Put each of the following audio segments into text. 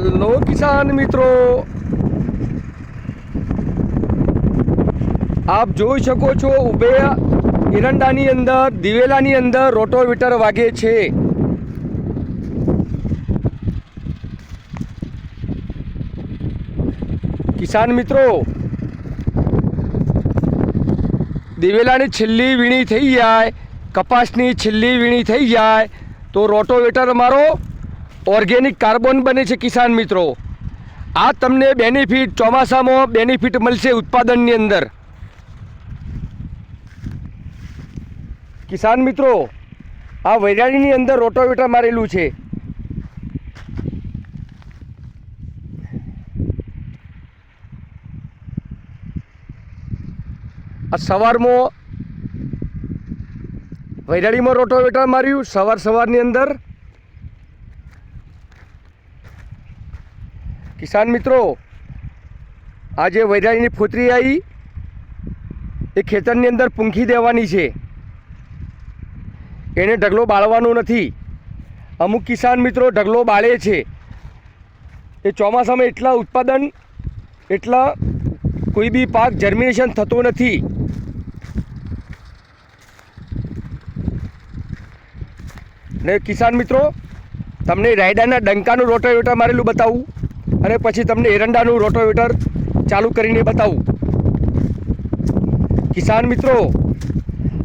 Hello કિસાન મિત્રો. આપ જોઈ શકો છો ઉભે એરંડાની અંદર, દિવેલાની અંદર રોટોવીટર વાગે છે. કિસાન મિત્રો, દિવેલાની છેલ્લી વીણી થઈ જાય, કપાસની છેલ્લી વીણી થઈ જાય, તો રોટોવેટર મારો ઓર્ગેનિક કાર્બન બને છે કિસાન મિત્રો. આ તમને બેનિફિટ, ચોમાસામાં બેનિફિટ મળશે ઉત્પાદનની અંદર. કિસાન મિત્રો, આ વૈરાણીની અંદર રોટોવેટર મારેલું છે. આ સવારમાં વૈરાણીમાં રોટોવેટર માર્યું, સવાર સવારની અંદર. કિસાન મિત્રો, આજે વૈરાણીની ફોતરી આવી એ ખેતરની અંદર પૂંખી દેવાની છે. એને ઢગલો બાળવાનો નથી. અમુક કિસાન મિત્રો ઢગલો બાળે છે. એ ચોમાસામાં એટલા ઉત્પાદન, એટલા કોઈ બી પાક જર્મિનેશન થતો નથી. ને કિસાન મિત્રો, તમને રાયડાના ડંકાનું રોટોવેટર મારેલું બતાવું. અને પછી તમને એરંડાનું રોટોવેટર ચાલુ કરીને બતાવું. કિસાન મિત્રો,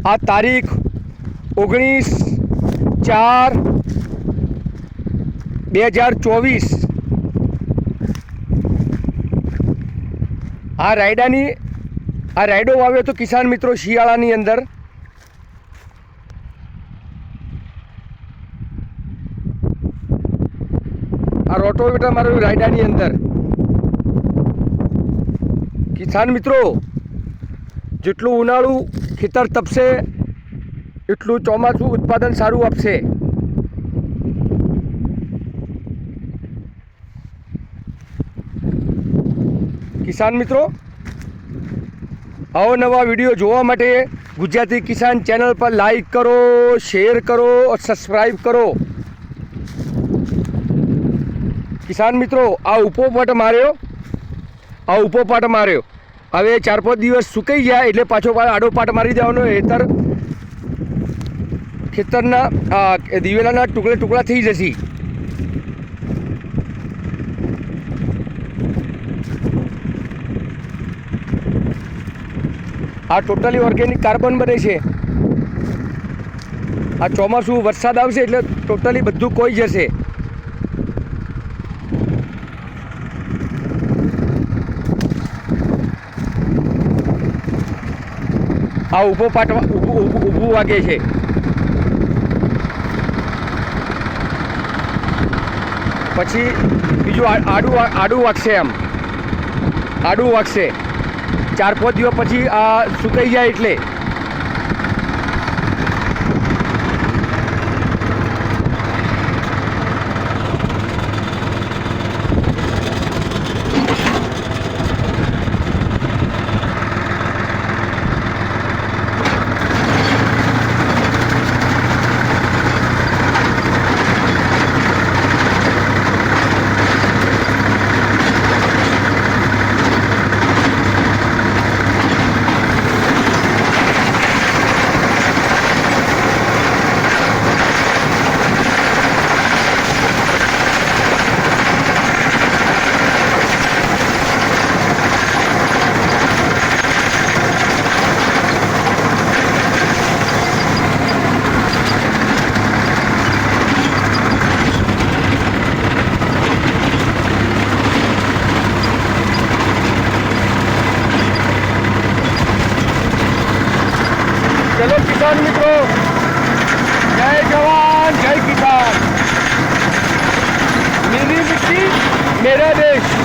આ તારીખ ઓગણીસ ચાર બે હજાર ચોવીસ. આ રાયડાની, આ રાયડો વાવ્યો તો કિસાન મિત્રો શિયાળાની અંદર. રોટોવેટર મારું રાયડાની અંદર. કિસાન મિત્રો, જેટલું ઉનાળું ખેતર તપશે, એટલું ચોમાસું ઉત્પાદન સારું આપશે. કિસાન મિત્રો અવનવા વીડિયો જોવા માટે ગુજરાતી કિસાન ચેનલ પર લાઈક કરો શેર કરો સબસ્ક્રાઈબ કરો. કિસાન મિત્રો, આ ઉપો પટ માર્યો. આ ઉપો પાટ માર્યો. હવે ચાર પાંચ દિવસ સુકાઈ ગયા એટલે પાછો આડો પાટ મારી દેવાનો. હેતર ખેતરના દિવેલાના ટુકડે ટુકડા થઈ જશે. આ ટોટલી ઓર્ગેનિક કાર્બન બને છે. આ ચોમાસું વરસાદ આવશે એટલે ટોટલી બધું કોઈ જશે. આ ઊભો પાટવા ઊભું વાગે છે. પછી બીજું આડું આડું વાગશે એમ. આડું વાગશે. ચાર પાંચ દિવસ પછી આ સુકાઈ જાય એટલે. ચલો કિસાન મિત્રો. જય જવાન જય કિસાન. મેરી મિટ્ટી મેરા દેશ.